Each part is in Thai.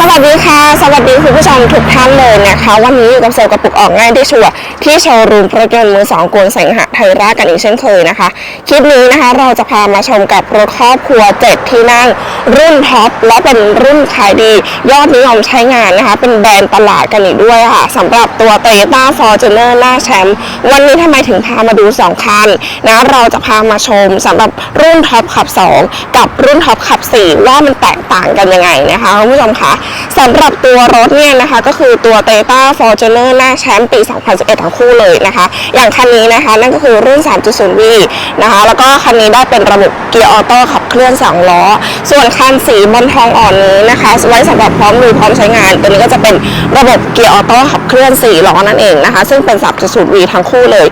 สวัสดีค่ะ สวัสดีคุณผู้ชมทุกท่านเลยนะคะ วันนี้อยู่กับเซลล์กระปุกออกง่ายได้ชัวร์ที่โชว์รูมรถยนต์มือสองกวนแสงหะไทยรากันอีกเช่นเคยนะคะ คลิปนี้นะคะเราจะพามาชมกับรถครอบครัว 7 ที่นั่ง รุ่นท็อปและเป็นรุ่นขายดี ยอดนิยมใช้งานนะคะ เป็นแบรนด์ตลาดกันอีกด้วยค่ะสำหรับตัว Toyota Fortuner หน้าแชมป์วันนี้ทำไมถึงพามาดู 2 คันนะเราจะพามาชมสำหรับรุ่นท็อปขับ 2 กับรุ่นท็อปขับ 4 ว่ามันแตกต่างกันยังไงนะคะคุณผู้ชมคะสำหรับตัวรถเนี่ยนะคะก็คือตัว Toyota Fortuner หน้าแชมป์ปี 2011 ทั้งคู่เลยนะคะ อย่างคันนี้นะคะนั่นก็คือรุ่น 3.0V นะคะแล้วก็คันนี้ได้เป็นระบบเกียร์ออโต้ขับเคลื่อน 2 ล้อ ส่วนคันสีบอลทองอ่อนนี้นะคะไว้สำหรับพร้อมลุยพร้อมใช้งาน ตัวนี้ก็จะเป็นระบบเกียร์ออโต้ขับเคลื่อน 4 ล้อนั่นเองนะคะ ซึ่งเป็น 3.0V ทั้งคู่เลย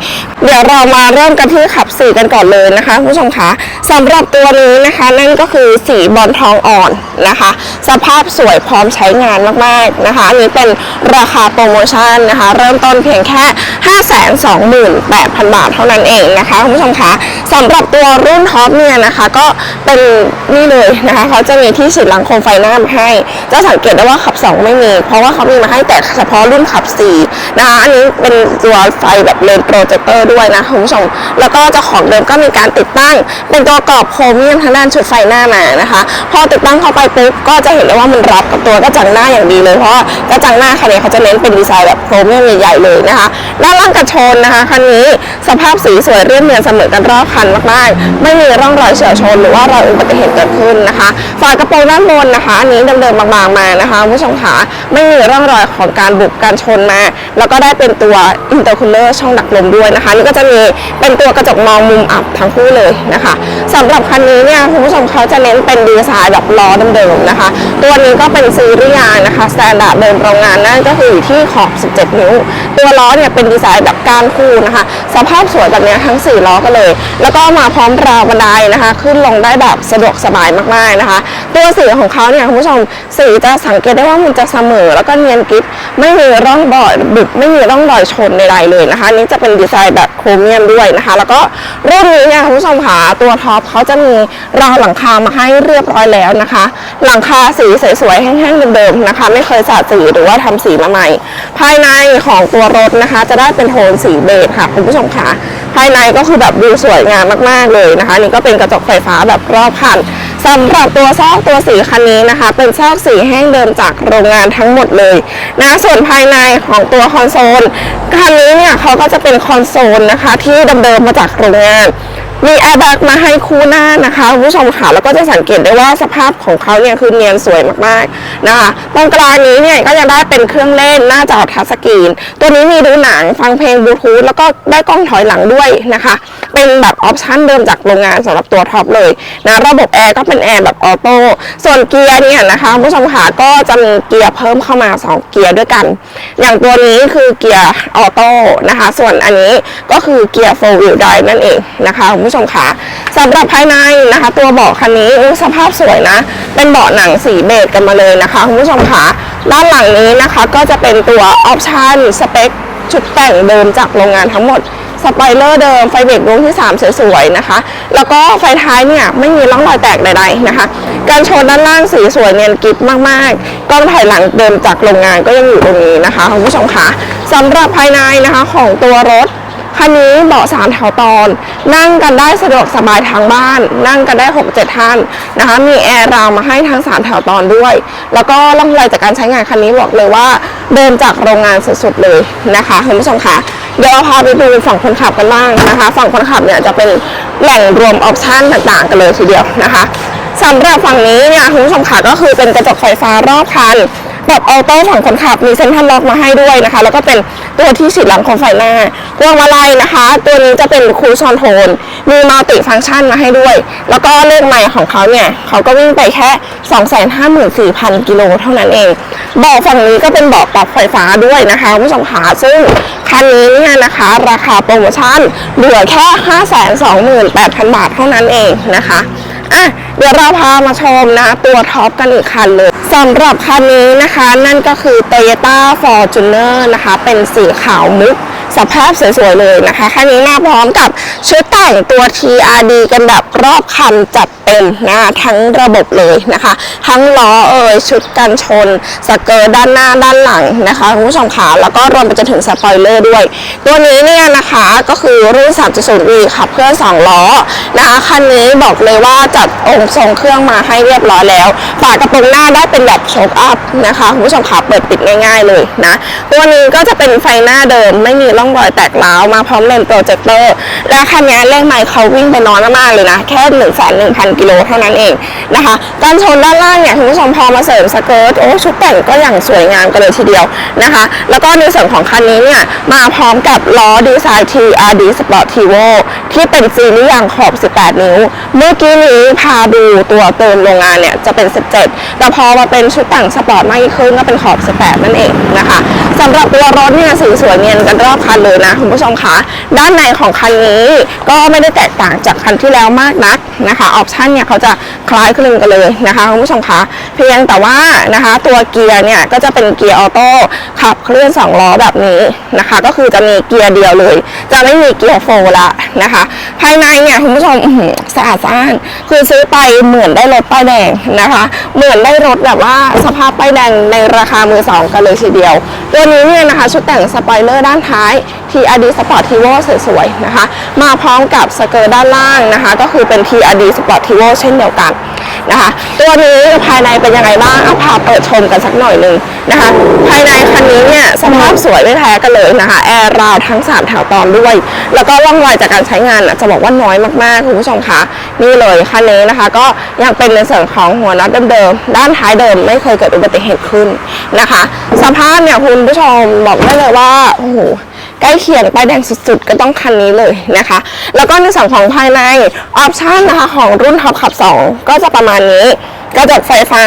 เดี๋ยวเรามาเริ่มกันที่ขับ4กันก่อนเลยนะคะคุณผู้ชมคะสำหรับตัวนี้นะคะ นั่นก็คือสีบอลทองอ่อนนะคะ สภาพสวยพร้อมใช้งานมากๆนะคะ อันนี้เป็นราคาโปรโมชั่นนะคะ เริ่มต้นเพียงแค่ 528,000 บาทเท่านั้นเองนะคะคุณผู้ชมคะสำหรับตัวรุ่นท็อปเนี่ยนะคะ ก็เป็นนี่เลยนะคะ เขาจะมีที่ฉีดหลังโคมไฟหน้ามาให้ จะสังเกตได้ว่าขับ 2 ไม่มี เพราะว่าเขามีมาให้แต่เฉพาะรุ่นขับ4นะคะอันนี้เป็นตัวไฟแบบเลนโปรเจคเตอร์ด้วยนะคุณผู้ชม แล้วก็เจ้าของเดิมก็มีการติดตั้ง เป็นตัวกรอบโครเมียมทางด้านชุดไฟหน้ามานะคะ พอติดตั้งเข้าไปปุ๊บก็จะเห็นได้ว่ามันรับกับตัวกระจังหน้าอย่างดีเลยเพราะว่ากระจังหน้าคันนี้เขาจะเน้นเป็นดีไซน์แบบโครเมียมใหญ่ๆเลยนะคะด้านล่างกระชนนะคะคันนี้สภาพสีสวยเรียบเนียนเสมอกันรอบคันมากๆ ไม่มีร่องรอยเฉียวชนหรือว่ารอยอุบัติเหตุเกิดขึ้นนะคะฝากระโปรงด้านบนนะคะ อันนี้เดิมๆบางๆมานะคะผู้ชมขาไม่มีร่องรอยของการบุกการชนมา แล้วก็ได้เป็นตัวอินเตอร์คูลเลอร์ช่องดักลมด้วยนะคะ นี่ก็จะมีเป็นตัวกระจกมองมุมอับทั้งคู่เลยนะคะสำหรับคันนี้เนี่ยคุณผู้ชมเขาจะเน้นเป็นดีไซน์แบบล้อเดิมๆนะคะ ตัวนี้ก็เป็นซีรีส์ยานะคะสแตนดาร์ดเดิมโรงงานนั่นก็คืออยู่ที่ขอบ 17 นิ้ว ตัวล้อเนี่ยเป็นดีไซน์แบบก้านคู่นะคะ สภาพสวยแบบนี้ทั้ง 4 ล้อกันเลย แล้วก็มาพร้อมราวบันไดนะคะ ขึ้นลงได้แบบสะดวกสบายมากๆนะคะ ตัวสีของเขาเนี่ยคุณผู้ชมสีจะสังเกตได้ว่ามันจะเสมอ แล้วก็เนียนกริบไม่มีร่องรอยบุบไม่มีร่องรอยชนใดๆเลยนะคะนี่จะเป็นดีไซน์แบบโครเมียมด้วยนะคะ แล้วก็รุ่นนี้เนี่ยคุณผู้ชมค่ะตัวท็อปเขาจะมีราวหลังคามาให้เรียบร้อยแล้วนะคะ หลังคาสีสวยๆแห้งๆเดิมๆนะคะ ไม่เคยสาดสีหรือว่าทำสีมาใหม่ ภายในของตัวรถนะคะ จะได้เป็นโทนสีเบจค่ะคุณผู้ชมค่ะ ภายในก็คือแบบดูสวยงามมากๆเลยนะคะ นี่ก็เป็นกระจกไฟฟ้าแบบรอบคันสำหรับตัวซอกตัวสีคันนี้นะคะ เป็นซอกสีแห้งเดิมจากโรงงานทั้งหมดเลยนะส่วนภายในของตัวคอนโซลคันนี้เนี่ยเขาก็จะเป็นคอนโซลนะคะ ที่เดิมๆมาจากโรงงาน มีแอร์แบ็กมาให้คู่หน้านะคะคุณผู้ชมค่ะแล้วก็จะสังเกตได้ว่าสภาพของเขาเนี่ยคือเนียนสวยมากๆนะคะตรงกลางนี้เนี่ยก็ยังได้เป็นเครื่องเล่นหน้าจอทัชสกรีน ตัวนี้มีดูหนังฟังเพลงบลูทูธแล้วก็ได้กล้องถอยหลังด้วยนะคะ เป็นแบบออปชันเดิมจากโรงงานสำหรับตัวท็อปเลยนะระบบแอร์ก็เป็นแอร์แบบออโต้ส่วนเกียร์เนี่ยนะคะผู้ชมค่ะก็จะมีเกียร์เพิ่มเข้ามา 2 เกียร์ด้วยกัน อย่างตัวนี้คือเกียร์ออโต้นะคะ ส่วนอันนี้ก็คือเกียร์4 wheel drive นั่นเองนะคะคุณผู้ชมค่ะสำหรับภายในนะคะ ตัวเบาะคันนี้สภาพสวยนะ เป็นเบาะหนังสีเบจกันมาเลยนะคะคุณผู้ชมค่ะด้านหลังนี้นะคะก็จะเป็นตัวออปชันสเปคชุดแต่งเดิมจากโรงงานทั้งหมด สปอยเลอร์เดิมไฟเบรกดวงที่ 3 สวยๆนะคะ แล้วก็ไฟท้ายเนี่ยไม่มีร่องรอยแตกใดๆนะคะ การชนด้านล่างสีสวยเนียนกริบมากๆ กล้องถ่ายหลังเดิมจากโรงงานก็ยังอยู่ตรงนี้นะคะคุณผู้ชมคะสำหรับภายในนะคะของตัวรถ คันนี้เบาะสามแถวตอน นั่งกันได้สะดวกสบายทางบ้าน นั่งกันได้ 6 7 ท่านนะคะ มีแอร์ราวมาให้ทั้ง 3 แถวตอนด้วย แล้วก็ร่องรอยจากการใช้งานคันนี้บอกเลยว่า เดินจากโรงงานสุดๆเลยนะคะคุณผู้ชมคะเดี๋ยวเราพาไปดูฝั่งคนขับกันบ้างนะคะ ฝั่งคนขับเนี่ยจะเป็นแหล่งรวมออปชั่นต่างๆ กันเลยทีเดียวนะคะสำหรับฝั่งนี้เนี่ยคุณผู้ชมค่ะก็คือเป็นกระจกไฟฟ้ารอบคัน แบบออโต้ฝั่งคนขับมีเซ็นทรัลล็อกมาให้ด้วยนะคะ แล้วก็เป็นตัวที่ฉีดหลังโคมไฟหน้าพวงมาลัยนะคะ ตัวนี้จะเป็นคูชอนโทน มีมัลติฟังก์ชันมาให้ด้วย แล้วก็เลขไมล์ของเขาเนี่ย เขาก็วิ่งไปแค่ 254,000 กิโลเท่านั้นเองเบาะฝั่งนี้ก็เป็นเบาะปรับไฟฟ้าด้วยนะคะคุณผู้ชมขาซึ่งคันนี้เนี่ยนะคะ ราคาโปรโมชั่นเหลือแค่ 528,000 บาทเท่านั้นเองนะคะ อะเดี๋ยวเราพามาชมนะตัวท็อปกันอีกคันเลยสำหรับคันนี้นะคะ นั่นก็คือ Toyota Fortuner นะคะ เป็นสีขาวมุกสภาพสวยๆเลยนะคะคันนี้มาพร้อมกับชุดแต่งตัว TRD กันแบบรอบคันจัด เต็มนะคะทั้งระบบเลยนะคะ ทั้งล้อเอ่ยชุดกันชนสเกิร์ตด้านหน้าด้านหลังนะคะคุณผู้ชมขาแล้วก็รวมไปจนถึงสปอยเลอร์ด้วย ตัวนี้เนี่ยนะคะก็คือรุ่น 3.0V ขับเคลื่อน2ล้อนะคะคันนี้บอกเลยว่าจัดองค์ทรงเครื่องมาให้เรียบร้อยแล้วฝากระโปรงหน้าได้เป็นแบบโชคอัพนะคะคุณผู้ชมขาเปิดปิดง่ายๆเลยนะตัวนี้ก็จะเป็นไฟหน้าเดิม ไม่มีร่องรอยแตกร้าวมาพร้อมเลนส์โปรเจคเตอร์และคันนี้เลขไมล์เขาวิ่งไปน้อยมากๆเลยนะแค่1 1 0 0 0กิโลเท่านั้นเองนะคะ การชนด้านล่างเนี่ยคุณผู้ชมพอมาเสริมสเกิร์ตโอ้ชุดแต่งก็อย่างสวยงามกันเลยทีเดียวนะคะ แล้วก็ในส่วนของคันนี้เนี่ยมาพร้อมกับล้อดีไซน์ TRD Sport Tivo ที่เป็นซีรีส์ยางขอบ 18 นิ้ว เมื่อกี้นี้พาดูตัวเติมโรงงานเนี่ยจะเป็น 17 แต่พอมาเป็นชุดแต่งสปอร์ตมากยิ่งขึ้นก็เป็นขอบ 18 นั่นเองนะคะสำหรับตัวรถเนี่ยสีสวยเนียนกันรอบคันเลยนะคุณผู้ชมคะด้านในของคันนี้ก็ไม่ได้แตกต่างจากคันที่แล้วมากนักนะคะออปชันเนี่ยเขาจะคล้ายคลึงกันเลยนะคะคุณผู้ชมคะเพียงแต่ว่านะคะตัวเกียร์เนี่ยก็จะเป็นเกียร์ออโต้ขับเคลื่อนสองล้อแบบนี้นะคะ ก็คือจะมีเกียร์เดียวเลย จะไม่มีเกียร์โฟร์ละนะคะภายในเนี่ยคุณผู้ชมสะอาดสะอ้านคือซื้อไปเหมือนได้รถป้ายแดงนะคะ เหมือนได้รถแบบว่าสภาพป้ายแดงในราคามือสองกันเลยทีเดียว ตัวนี้เนี่ยนะคะ ชุดแต่งสปอยเลอร์ด้านท้ายทีอดีสปอร์ตทีโวสวยๆนะคะ มาพร้อมกับสเกิร์ตด้านล่างนะคะ ก็คือเป็นทีอดีสปอร์ตทีโวเช่นเดียวกัน นะคะ ตัวนี้ภายในเป็นยังไงบ้างเอาพาเปิดชมกันสักหน่อยหนึ่งนะคะ ภายในคันนี้เนี่ยสภาพสวยไม่แพ้กันเลยนะคะแอร์ราวทั้ง3แถวตอนด้วย แล้วก็ร่องรอยจากการใช้งานน่ะจะบอกว่าน้อยมากๆคุณผู้ชมคะนี่เลยคันนี้นะคะ ก็ยังเป็นในส่วนของหัวน็อตเดิมๆด้านท้ายเดิมไม่เคยเกิดอุบัติเหตุขึ้นนะคะ สภาพเนี่ยคุณผู้ชมบอกได้เลยว่าโอ้โห ใกล้เคียงป้ายแดงสุดๆ ก็ต้องคันนี้เลยนะคะ แล้วก็ในส่วนของภายในออปชันนะคะของรุ่นท็อปขับ 2 ก็จะประมาณนี้กระจกไฟฟ้า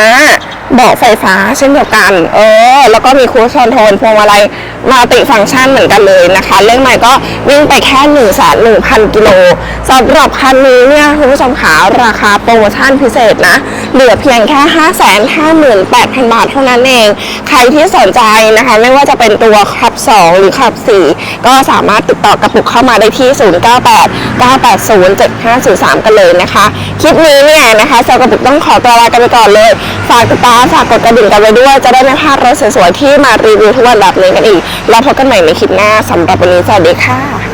เบาะไฟฟ้าเช่นเดียวกัน เออ แล้วก็มีคูชอนโทนพวงมาลัยมาติฟังก์ชันเหมือนกันเลยนะคะ เรื่องใหม่ก็วิ่งไปแค่1นึ่งแสนหนึ่งพันกิโลสำหรับคันนี้เนี่ยคุณผู้ชมขาราคาโปรโมชั่นพิเศษนะ เหลือเพียงแค่ 5 5 8 0 0 0 บาทเท่านั้นเอง ใครที่สนใจนะคะ ไม่ว่าจะเป็นตัวขับ 2 หรือขับ 4 ก็สามารถติดต่อกระปุกเข้ามาได้ที่ 098 980 7543กันเลยนะคะ คลิปนี้เนี่ยนะคะเซลกระปุกต้องขอตัวลากันไปก่อนเลย ฝากติดตามฝากกดกระดิ่งกันไว้ด้วย จะได้ไม่พลาดรถสวยๆที่มารีวิวทุกวันแบบนี้กันอีก แล้วพบกันใหม่ในคลิปหน้าสำหรับวันนี้สวัสดีค่ะ